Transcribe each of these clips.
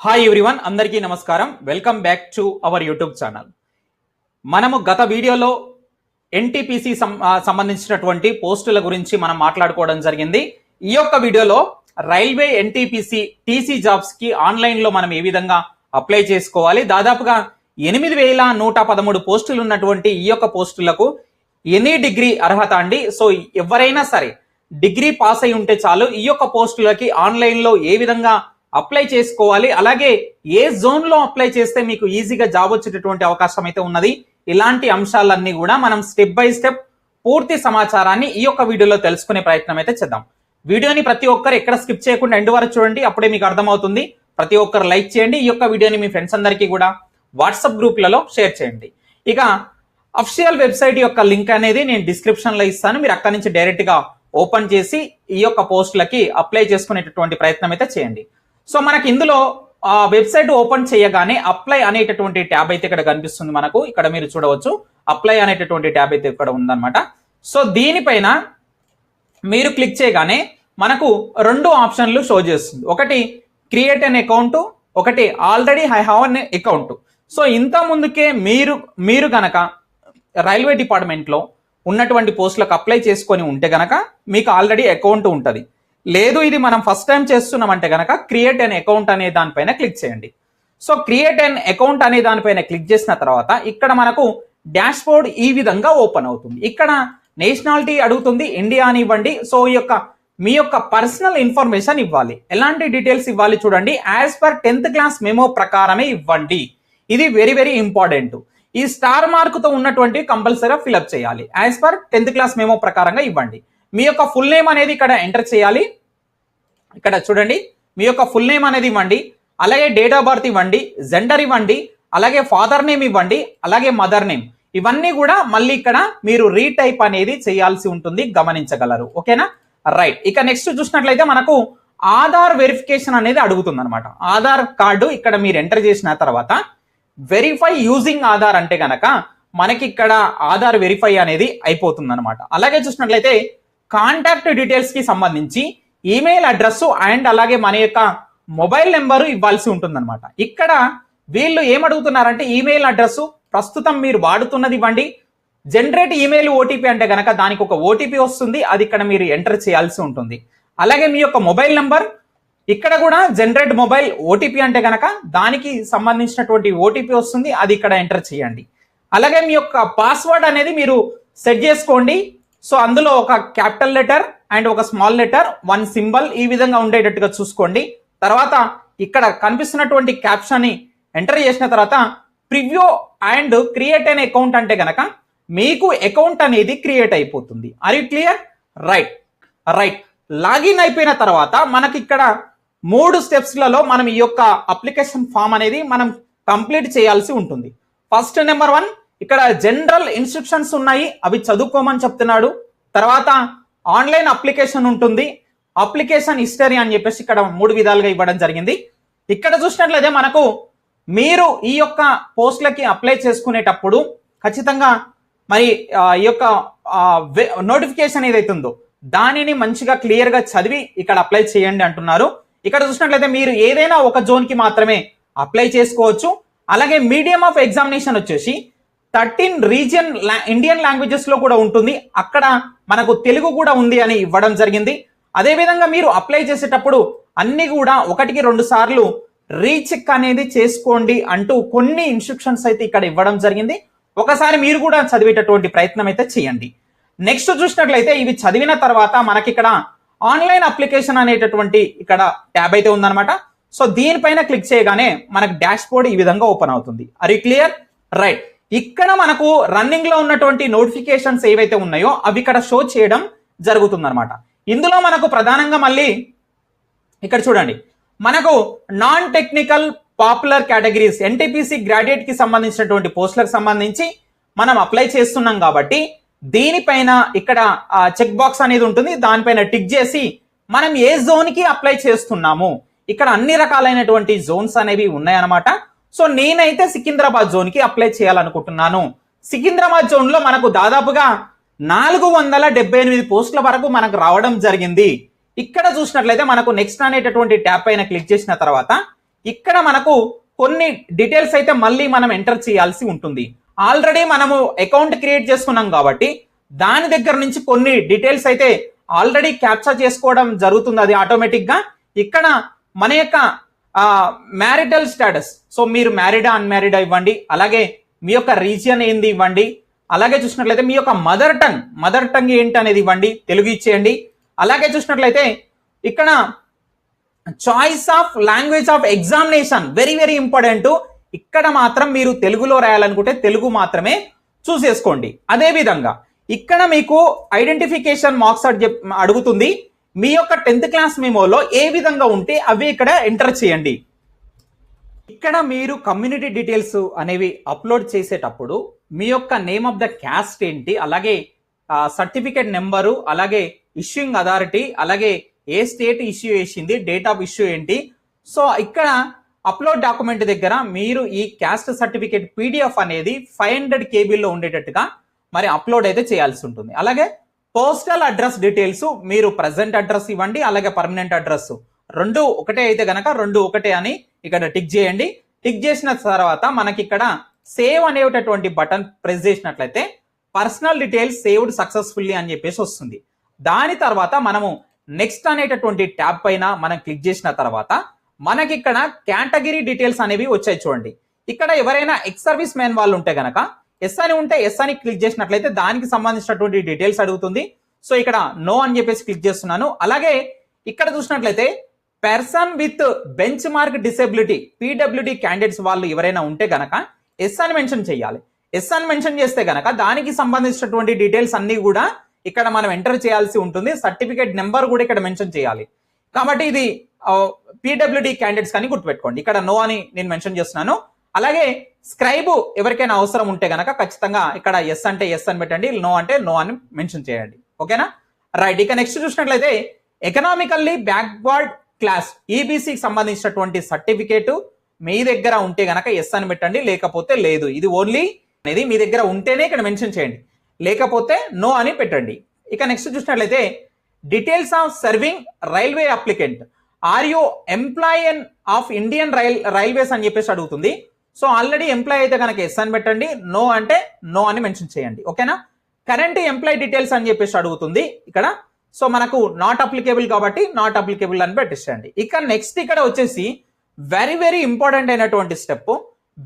Hi everyone అందరికీ నమస్కారం. Welcome back to our YouTube channel మనము గత వీడియోలో ఎన్టీపీసీ సంబంధించినటువంటి పోస్టుల గురించి మనం మాట్లాడుకోవడం జరిగింది. ఈ యొక్క వీడియోలో రైల్వే ఎన్టీపీసీ టీసీ జాబ్స్కి ఆన్లైన్లో మనం ఏ విధంగా అప్లై చేసుకోవాలి? దాదాపుగా ఎనిమిది వేల నూట పదమూడు పోస్టులు ఉన్నటువంటి ఈ యొక్క పోస్టులకు ఎనీ డిగ్రీ అర్హత అండి. సో ఎవరైనా సరే డిగ్రీ పాస్ అయి ఉంటే చాలు ఈ యొక్క పోస్టులకి ఆన్లైన్లో ఏ విధంగా అప్లై చేసుకోవాలి. అలాగే ఏ జోన్లో అప్లై చేస్తే మీకు ఈజీగా జాబ్ వచ్చేటటువంటి అవకాశం అయితే ఉన్నది. ఇలాంటి అంశాలన్నీ కూడా మనం స్టెప్ బై స్టెప్ పూర్తి సమాచారాన్ని ఈ యొక్క వీడియోలో తెలుసుకునే ప్రయత్నం అయితే చేద్దాం. వీడియోని ప్రతి ఒక్కరు ఎక్కడ స్కిప్ చేయకుండా ఎండ్ వరకు చూడండి అప్పుడే మీకు అర్థమవుతుంది. ప్రతి ఒక్కరు లైక్ చేయండి ఈ యొక్క వీడియోని మీ ఫ్రెండ్స్ అందరికీ కూడా వాట్సాప్ గ్రూప్లలో షేర్ చేయండి. ఇక అఫిషియల్ వెబ్సైట్ యొక్క లింక్ అనేది నేను డిస్క్రిప్షన్లో ఇస్తాను. మీరు అక్కడి నుంచి డైరెక్ట్గా ఓపెన్ చేసి ఈ యొక్క పోస్టులకి అప్లై చేసుకునేటటువంటి ప్రయత్నం అయితే చేయండి. సో మనకి ఇందులో ఆ వెబ్సైట్ ఓపెన్ చేయగానే అప్లై అనేటటువంటి ట్యాబ్ అయితే ఇక్కడ కనిపిస్తుంది మనకు. ఇక్కడ మీరు చూడవచ్చు. అప్లై అనేటటువంటి ట్యాబ్ అయితే ఇక్కడ ఉందన్నమాట. సో దీనిపైన మీరు క్లిక్ చేయగానే మనకు రెండు ఆప్షన్లు షో చేస్తుంది. ఒకటి క్రియేట్ అన్ అకౌంట్ ఒకటి already I have an account. So ఇంత ముందుకే మీరు మీరు గనక రైల్వే డిపార్ట్మెంట్లో ఉన్నటువంటి పోస్టులకు అప్లై చేసుకొని ఉంటే గనక మీకు ఆల్రెడీ అకౌంట్ ఉంటుంది. లేదు ఇది మనం ఫస్ట్ టైం చేస్తున్నామంటే కనుక క్రియేట్ అన్ అకౌంట్ అనే దానిపైన క్లిక్ చేయండి. సో క్రియేట్ అన్ అకౌంట్ అనే దానిపైన క్లిక్ చేసిన తర్వాత ఇక్కడ మనకు డాష్ బోర్డ్ ఈ విధంగా ఓపెన్ అవుతుంది. ఇక్కడ నేషనాలిటీ అడుగుతుంది ఇండియా అని ఇవ్వండి. సో ఈ యొక్క మీ యొక్క పర్సనల్ ఇన్ఫర్మేషన్ ఇవ్వాలి. ఎలాంటి డీటెయిల్స్ ఇవ్వాలి చూడండి. As per tenth class memo ప్రకారమే ఇవ్వండి. ఇది వెరీ వెరీ ఇంపార్టెంట్ ఈ స్టార్ మార్క్తో ఉన్నటువంటి కంపల్సరీగా ఫిలప్ చేయాలి. As per tenth class memo ప్రకారంగా ఇవ్వండి. మీ యొక్క ఫుల్ నేమ్ అనేది ఇక్కడ ఎంటర్ చేయాలి. ఇక్కడ చూడండి మీ యొక్క ఫుల్ నేమ్ అనేది ఇవ్వండి అలాగే డేట్ ఆఫ్ బర్త్ ఇవ్వండి జెండర్ ఇవ్వండి అలాగే ఫాదర్ నేమ్ ఇవ్వండి అలాగే మదర్ నేమ్ ఇవన్నీ కూడా మళ్ళీ ఇక్కడ మీరు రీటైప్ అనేది చేయాల్సి ఉంటుంది గమనించగలరు. ఓకేనా? రైట్ ఇక నెక్స్ట్ చూసినట్లయితే మనకు ఆధార్ వెరిఫికేషన్ అనేది అడుగుతుంది అనమాట ఆధార్ కార్డు ఇక్కడ మీరు ఎంటర్ చేసిన తర్వాత వెరిఫై యూజింగ్ ఆధార్ అంటే కనుక మనకి ఇక్కడ ఆధార్ వెరిఫై అనేది అయిపోతుంది అనమాట అలాగే చూసినట్లయితే కాంటాక్ట్ డీటెయిల్స్కి సంబంధించి ఈమెయిల్ అడ్రస్ అండ్ అలాగే మన యొక్క మొబైల్ నెంబరు ఇవ్వాల్సి ఉంటుందన్నమాట. ఇక్కడ వీళ్ళు ఏమడుగుతున్నారంటే ఈమెయిల్ అడ్రస్ ప్రస్తుతం మీరు వాడుతున్నది ఇవ్వండి. జనరేట్ ఈమెయిల్ ఓటీపీ అంటే కనుక దానికి ఒక ఓటీపీ వస్తుంది. అది ఇక్కడ మీరు ఎంటర్ చేయాల్సి ఉంటుంది. అలాగే మీ యొక్క మొబైల్ నెంబర్ ఇక్కడ కూడా జనరేట్ మొబైల్ ఓటీపీ అంటే కనుక దానికి సంబంధించినటువంటి ఓటీపీ వస్తుంది. అది ఇక్కడ ఎంటర్ చేయండి. అలాగే మీ యొక్క పాస్వర్డ్ అనేది మీరు సెట్ చేసుకోండి. సో అందులో ఒక క్యాపిటల్ లెటర్ అండ్ ఒక స్మాల్ లెటర్ వన్ సింబల్ ఈ విధంగా ఉండేటట్టుగా చూసుకోండి. తర్వాత ఇక్కడ కనిపిస్తున్నటువంటి క్యాప్షన్ని ఎంటర్ చేసిన తర్వాత ప్రివ్యూ అండ్ క్రియేట్ అనే అకౌంట్ అంటే గనక మీకు అకౌంట్ అనేది క్రియేట్ అయిపోతుంది. Are you clear right right login అయిపోయిన తర్వాత మనకి ఇక్కడ మూడు స్టెప్స్లలో మనం ఈ యొక్క అప్లికేషన్ ఫామ్ అనేది మనం కంప్లీట్ చేయాల్సి ఉంటుంది. ఫస్ట్ నెంబర్ వన్ ఇక్కడ జనరల్ ఇన్స్ట్రక్షన్స్ ఉన్నాయి అవి చదువుకోమని చెప్తున్నాడు. తర్వాత ఆన్లైన్ అప్లికేషన్ ఉంటుంది. అప్లికేషన్ హిస్టరీ అని చెప్పేసి ఇక్కడ మూడు విధాలుగా ఇవ్వడం జరిగింది. ఇక్కడ చూసినట్లయితే మనకు మీరు ఈ యొక్క పోస్టులకి అప్లై చేసుకునేటప్పుడు ఖచ్చితంగా మరి ఈ యొక్క నోటిఫికేషన్ ఏదైతే ఉందో దానిని మంచిగా క్లియర్గా చదివి ఇక్కడ అప్లై చేయండి అంటున్నారు. ఇక్కడ చూసినట్లయితే మీరు ఏదైనా ఒక జోన్కి మాత్రమే అప్లై చేసుకోవచ్చు. అలాగే మీడియం ఆఫ్ ఎగ్జామినేషన్ వచ్చేసి థర్టీన్ రీజియన్ ఇండియన్ లాంగ్వేజెస్లో కూడా ఉంటుంది. అక్కడ మనకు తెలుగు కూడా ఉంది అని ఇవ్వడం జరిగింది. అదేవిధంగా మీరు అప్లై చేసేటప్పుడు అన్ని కూడా ఒకటికి రెండు సార్లు రీచెక్ అనేది చేసుకోండి అంటూ కొన్ని ఇన్స్ట్రక్షన్స్ అయితే ఇక్కడ ఇవ్వడం జరిగింది. ఒకసారి మీరు కూడా చదివేటటువంటి ప్రయత్నం అయితే చేయండి. నెక్స్ట్ చూసినట్లయితే ఇవి చదివిన తర్వాత మనకి ఇక్కడ ఆన్లైన్ అప్లికేషన్ అనేటటువంటి ఇక్కడ ట్యాబ్ అయితే ఉందన్నమాట. సో దీనిపైన క్లిక్ చేయగానే మనకు డాష్ బోర్డ్ ఈ విధంగా ఓపెన్ అవుతుంది. అరి క్లియర్ రైట్ ఇక్కడ మనకు రన్నింగ్లో ఉన్నటువంటి నోటిఫికేషన్స్ ఏవైతే ఉన్నాయో అవి ఇక్కడ షో చేయడం జరుగుతుంది ఇందులో మనకు ప్రధానంగా మళ్ళీ ఇక్కడ చూడండి. మనకు non technical popular categories NTPC గ్రాడ్యుయేట్కి సంబంధించినటువంటి పోస్టులకు సంబంధించి మనం అప్లై చేస్తున్నాం కాబట్టి దీనిపైన ఇక్కడ చెక్ బాక్స్ అనేది ఉంటుంది. దానిపైన టిక్ చేసి మనం ఏ జోన్కి అప్లై చేస్తున్నాము. ఇక్కడ అన్ని రకాలైనటువంటి జోన్స్ అనేవి ఉన్నాయన్నమాట. సో నేనైతే సికింద్రాబాద్ జోన్కి అప్లై చేయాలనుకుంటున్నాను. సికింద్రాబాద్ జోన్లో మనకు దాదాపుగా నాలుగు వందల డెబ్బై ఎనిమిది పోస్టుల వరకు మనకు రావడం జరిగింది. ఇక్కడ చూసినట్లయితే మనకు నెక్స్ట్ అనేటటువంటి ట్యాప్ పైన క్లిక్ చేసిన తర్వాత ఇక్కడ మనకు కొన్ని డీటెయిల్స్ అయితే మళ్ళీ మనం ఎంటర్ చేయాల్సి ఉంటుంది. ఆల్రెడీ మనము అకౌంట్ క్రియేట్ చేసుకున్నాం కాబట్టి దాని దగ్గర నుంచి కొన్ని డీటెయిల్స్ అయితే ఆల్రెడీ క్యాప్చర్ చేసుకోవడం జరుగుతుంది. అది ఆటోమేటిక్గా ఇక్కడ మన యొక్క మ్యారిటల్ స్టేటస్ సో మీరు మ్యారీడా అన్మ్యారీడా ఇవ్వండి. అలాగే మీ యొక్క రీజియన్ ఏంది ఇవ్వండి. అలాగే చూసినట్లయితే మీ యొక్క మదర్ టంగ్ మదర్ టంగ్ ఏంటి అనేది ఇవ్వండి. తెలుగు ఇచ్చేయండి. అలాగే చూసినట్లయితే ఇక్కడ choice of language of examination very very important ఇక్కడ మాత్రం మీరు తెలుగులో రాయాలనుకుంటే తెలుగు మాత్రమే చూసేసుకోండి. అదేవిధంగా ఇక్కడ మీకు ఐడెంటిఫికేషన్ మార్క్స్ అడుగుతుంది. మీ యొక్క టెన్త్ క్లాస్ మెమోలో ఏ విధంగా ఉంటే అవి ఇక్కడ ఎంటర్ చేయండి. ఇక్కడ మీరు కమ్యూనిటీ డీటెయిల్స్ అనేవి అప్లోడ్ చేసేటప్పుడు మీ యొక్క నేమ్ ఆఫ్ ద క్యాస్ట్ ఏంటి అలాగే సర్టిఫికేట్ నెంబరు అలాగే ఇష్యూయింగ్ అథారిటీ అలాగే ఏ స్టేట్ ఇష్యూ చేసింది డేట్ ఆఫ్ ఇష్యూ ఏంటి. సో ఇక్కడ అప్లోడ్ డాక్యుమెంట్ దగ్గర మీరు ఈ క్యాస్ట్ సర్టిఫికేట్ పీడిఎఫ్ అనేది ఫైవ్ హండ్రెడ్ కేబీలో ఉండేటట్టుగా మరి అప్లోడ్ అయితే చేయాల్సి ఉంటుంది. అలాగే పోస్టల్ అడ్రస్ డీటెయిల్స్ మీరు ప్రజెంట్ అడ్రస్ ఇవ్వండి అలాగే పర్మనెంట్ అడ్రస్. రెండు ఒకటే అయితే గనక రెండు ఒకటే అని ఇక్కడ టిక్ చేయండి. టిక్ చేసిన తర్వాత మనకి ఇక్కడ సేవ్ అనేటటువంటి బటన్ ప్రెస్ చేసినట్లయితే పర్సనల్ డీటెయిల్స్ సేవ్డ్ సక్సెస్ఫుల్లీ అని చెప్పేసి వస్తుంది. దాని తర్వాత మనము నెక్స్ట్ అనేటటువంటి ట్యాబ్ పైన మనం క్లిక్ చేసిన తర్వాత మనకి ఇక్కడ కేటగిరీ డీటెయిల్స్ అనేవి వచ్చాయి చూడండి. ఇక్కడ ఎవరైనా ఎక్స్ సర్వీస్ మ్యాన్ వాళ్ళు ఉంటే గనక ఎస్ అని ఉంటే ఎస్ అని క్లిక్ చేసినట్లయితే దానికి సంబంధించినటువంటి డీటెయిల్స్ అడుగుతుంది. సో ఇక్కడ నో అని చెప్పేసి క్లిక్ చేస్తున్నాను. అలాగే ఇక్కడ చూసినట్లయితే person with benchmark disability PWD candidates వాళ్ళు ఎవరైనా ఉంటే గనక ఎస్ అని మెన్షన్ చేయాలి. ఎస్ అని మెన్షన్ చేస్తే గనక దానికి సంబంధించినటువంటి డీటెయిల్స్ అన్నీ కూడా ఇక్కడ మనం ఎంటర్ చేయాల్సి ఉంటుంది. సర్టిఫికేట్ నెంబర్ కూడా ఇక్కడ మెన్షన్ చేయాలి. కాబట్టి ఇది పీడబ్ల్యూడి క్యాండిడేట్స్ కానీ గుర్తుపెట్టుకోండి. ఇక్కడ నో అని నేను మెన్షన్ చేస్తున్నాను. అలాగే స్క్రైబు ఎవరికైనా అవసరం ఉంటే గనక ఖచ్చితంగా ఇక్కడ ఎస్ అంటే ఎస్ అని పెట్టండి నో అంటే నో అని మెన్షన్ చేయండి. ఓకేనా? రైట్ ఇక నెక్స్ట్ చూసినట్లయితే ఎకనామికల్లీ బ్యాక్వర్డ్ క్లాస్ ఈబీసీకి సంబంధించినటువంటి సర్టిఫికేట్ మీ దగ్గర ఉంటే గనక ఎస్ అని పెట్టండి లేకపోతే లేదు. ఇది ఓన్లీ అనేది మీ దగ్గర ఉంటేనే ఇక్కడ మెన్షన్ చేయండి. లేకపోతే నో అని పెట్టండి. ఇక నెక్స్ట్ చూసినట్లయితే details of serving railway applicant are you employee of Indian rail railways అని చెప్పేసి అడుగుతుంది. సో ఆల్రెడీ ఎంప్లాయ్ అయితే కనుక ఎస్ అని పెట్టండి నో అంటే నో అని మెన్షన్ చేయండి. ఓకేనా? కరెంట్ ఎంప్లాయ్ డీటెయిల్స్ అని చెప్పేసి అడుగుతుంది ఇక్కడ. సో మనకు నాట్ అప్లికేబుల్ కాబట్టి నాట్ అప్లికేబుల్ అని పెట్టేసేయండి. ఇక నెక్స్ట్ ఇక్కడ వచ్చేసి వెరీ వెరీ ఇంపార్టెంట్ అయినటువంటి step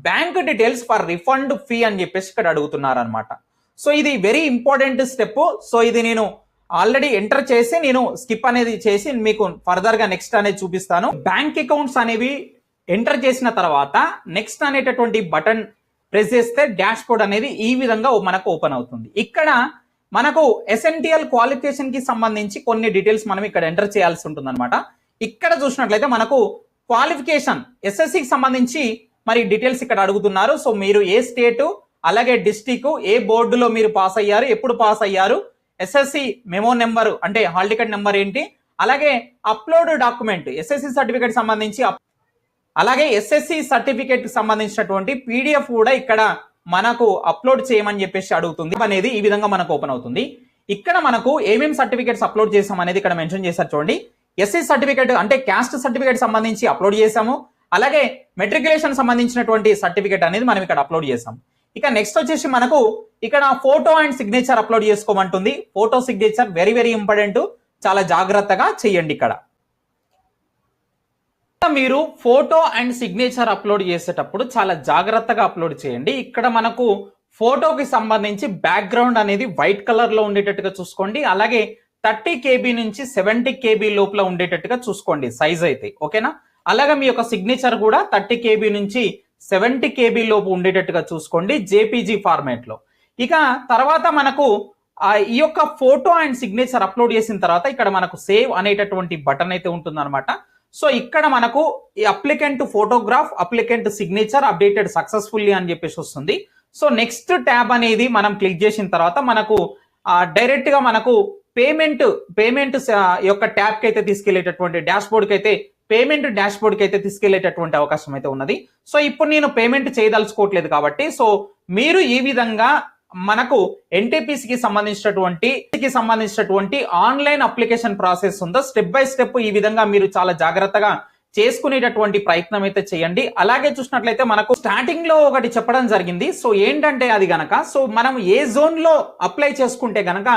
bank details for refund fee అని చెప్పేసి ఇక్కడ అడుగుతున్నారనమాట సో ఇది వెరీ ఇంపార్టెంట్ స్టెప్ సో ఇది నేను ఆల్రెడీ ఎంటర్ చేసి నేను స్కిప్ అనేది చేసి మీకు ఫర్దర్గా నెక్స్ట్ అనేది చూపిస్తాను. బ్యాంక్ అకౌంట్స్ అనేవి ఎంటర్ చేసిన తర్వాత నెక్స్ట్ అనేటటువంటి బటన్ ప్రెస్ చేస్తే డాష్ బోర్డ్ అనేది ఈ విధంగా మనకు ఓపెన్ అవుతుంది. ఇక్కడ మనకు ఎస్ఎన్టీఎల్ క్వాలిఫికేషన్కి సంబంధించి కొన్ని డీటెయిల్స్ మనం ఇక్కడ ఎంటర్ చేయాల్సి ఉంటుంది అనమాట ఇక్కడ చూసినట్లయితే మనకు క్వాలిఫికేషన్ ఎస్ఎస్సికి సంబంధించి మరి డీటెయిల్స్ ఇక్కడ అడుగుతున్నారు. సో మీరు ఏ స్టేటు అలాగే డిస్టిక్ ఏ బోర్డులో మీరు పాస్ అయ్యారు ఎప్పుడు పాస్ అయ్యారు ఎస్ఎస్సి మెమో నెంబర్ అంటే హాల్ టికెట్ నెంబర్ ఏంటి అలాగే అప్లోడ్ డాక్యుమెంట్ ఎస్ఎస్సి సర్టిఫికేట్ సంబంధించి అప్- అలాగే ఎస్ఎస్సి సర్టిఫికేట్ సంబంధించినటువంటి పీడిఎఫ్ కూడా ఇక్కడ మనకు అప్లోడ్ చేయమని చెప్పేసి అడుగుతుంది. అనేది ఈ విధంగా మనకు ఓపెన్ అవుతుంది. ఇక్కడ మనకు ఏమేమి సర్టిఫికేట్స్ అప్లోడ్ చేసాం అనేది ఇక్కడ మెన్షన్ చేశారు చూడండి. ఎస్సీ సర్టిఫికేట్ అంటే క్యాస్ట్ సర్టిఫికేట్ సంబంధించి అప్లోడ్ చేసాము అలాగే మెట్రికులేషన్ సంబంధించినటువంటి సర్టిఫికేట్ అనేది మనం ఇక్కడ అప్లోడ్ చేసాం ఇక నెక్స్ట్ వచ్చేసి మనకు ఇక్కడ photo and signature upload చేసుకోమంటుంది. Photo signature very very important చాలా జాగ్రత్తగా చేయండి ఇక్కడ. మీరు ఫోటో అండ్ సిగ్నేచర్ అప్లోడ్ చేసేటప్పుడు చాలా జాగ్రత్తగా అప్లోడ్ చేయండి. ఇక్కడ మనకు ఫోటోకి సంబంధించి బ్యాక్గ్రౌండ్ అనేది వైట్ కలర్లో ఉండేటట్టుగా చూసుకోండి. అలాగే థర్టీ కేబీ నుంచి సెవెంటీ కేబీ లోపల ఉండేటట్టుగా చూసుకోండి సైజ్ అయితే. ఓకేనా? అలాగే మీ యొక్క సిగ్నేచర్ కూడా థర్టీ కేబీ నుంచి సెవెంటీ కేబీ లోపు ఉండేటట్టుగా చూసుకోండి జేపీజీ ఫార్మాట్లో ఇక తర్వాత మనకు ఈ యొక్క ఫోటో అండ్ సిగ్నేచర్ అప్లోడ్ చేసిన తర్వాత ఇక్కడ మనకు సేవ్ అనేటటువంటి బటన్ అయితే ఉంటుందన్నమాట. సో ఇక్కడ మనకు ఈ applicant photograph applicant signature updated successfully అని చెప్పేసి వస్తుంది. సో నెక్స్ట్ ట్యాబ్ అనేది మనం క్లిక్ చేసిన తర్వాత మనకు డైరెక్ట్గా మనకు పేమెంట్ పేమెంట్ యొక్క ట్యాబ్కి అయితే తీసుకెళ్ళేటటువంటి డాష్ బోర్డ్కి అయితే పేమెంట్ డాష్ బోర్డ్కి అయితే తీసుకెళ్ళేటటువంటి అవకాశం అయితే ఉన్నది. సో ఇప్పుడు నేను పేమెంట్ చేయదలుచుకోవట్లేదు కాబట్టి సో మీరు ఈ విధంగా మనకు ఎన్టీపీసీకి కి సంబంధించినటువంటి కి సంబంధించినటువంటి ఆన్లైన్ అప్లికేషన్ ప్రాసెస్ ఉందో? స్టెప్ బై స్టెప్ ఈ విధంగా మీరు చాలా జాగ్రత్తగా చేసుకునేటటువంటి ప్రయత్నం అయితే చేయండి. అలాగే చూసినట్లయితే మనకు స్టార్టింగ్లో ఒకటి చెప్పడం జరిగింది. సో ఏంటంటే అది గనక సో మనం ఏ జోన్లో అప్లై చేసుకుంటే గనక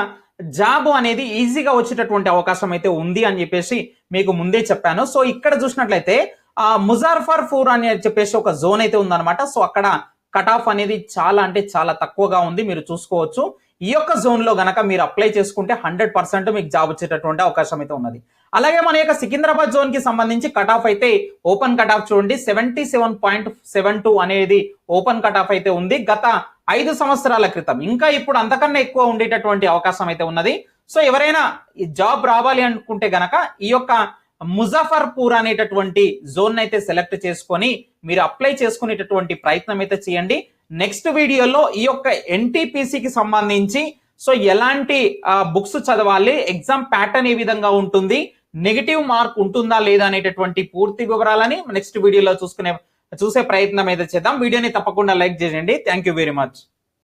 జాబ్ అనేది ఈజీగా వచ్చేటటువంటి అవకాశం అయితే ఉంది అని చెప్పేసి మీకు ముందే చెప్పాను. సో ఇక్కడ చూసినట్లయితే ఆ ఫూర్ అని చెప్పేసి ఒక జోన్ అయితే ఉందన్నమాట. సో అక్కడ కట్ ఆఫ్ అనేది చాలా అంటే చాలా తక్కువగా ఉంది మీరు చూసుకోవచ్చు. ఈ యొక్క జోన్లో గనక మీరు అప్లై చేసుకుంటే హండ్రెడ్ పర్సెంట్ మీకు జాబ్ వచ్చేటటువంటి అవకాశం అయితే ఉన్నది. అలాగే మన యొక్క సికింద్రాబాద్ జోన్కి సంబంధించి కట్ ఆఫ్ అయితే ఓపెన్ కట్ ఆఫ్ చూడండి seventy seven point seven two అనేది ఓపెన్ కట్ ఆఫ్ అయితే ఉంది. గత ఐదు సంవత్సరాల క్రితం ఇంకా ఇప్పుడు అంతకన్నా ఎక్కువ ఉండేటటువంటి అవకాశం అయితే ఉన్నది. సో ఎవరైనా ఈ జాబ్ రావాలి అనుకుంటే గనక ఈ యొక్క ముజఫర్పూర్ అనేటటువంటి జోన్ అయితే సెలెక్ట్ చేసుకొని మీరు అప్లై చేసుకునేటటువంటి ప్రయత్నం అయితే చేయండి. నెక్స్ట్ వీడియోలో ఈ యొక్క ఎన్టీపీసీకి సంబంధించి సో ఎలాంటి బుక్స్ చదవాలి ఎగ్జామ్ ప్యాటర్న్ ఏ విధంగా ఉంటుంది నెగిటివ్ మార్క్ ఉంటుందా లేదా అనేటటువంటి పూర్తి వివరాలని నెక్స్ట్ వీడియోలో చూసుకునే చూసే ప్రయత్నం అయితే చేద్దాం. వీడియోని తప్పకుండా లైక్ చేయండి. Thank you very much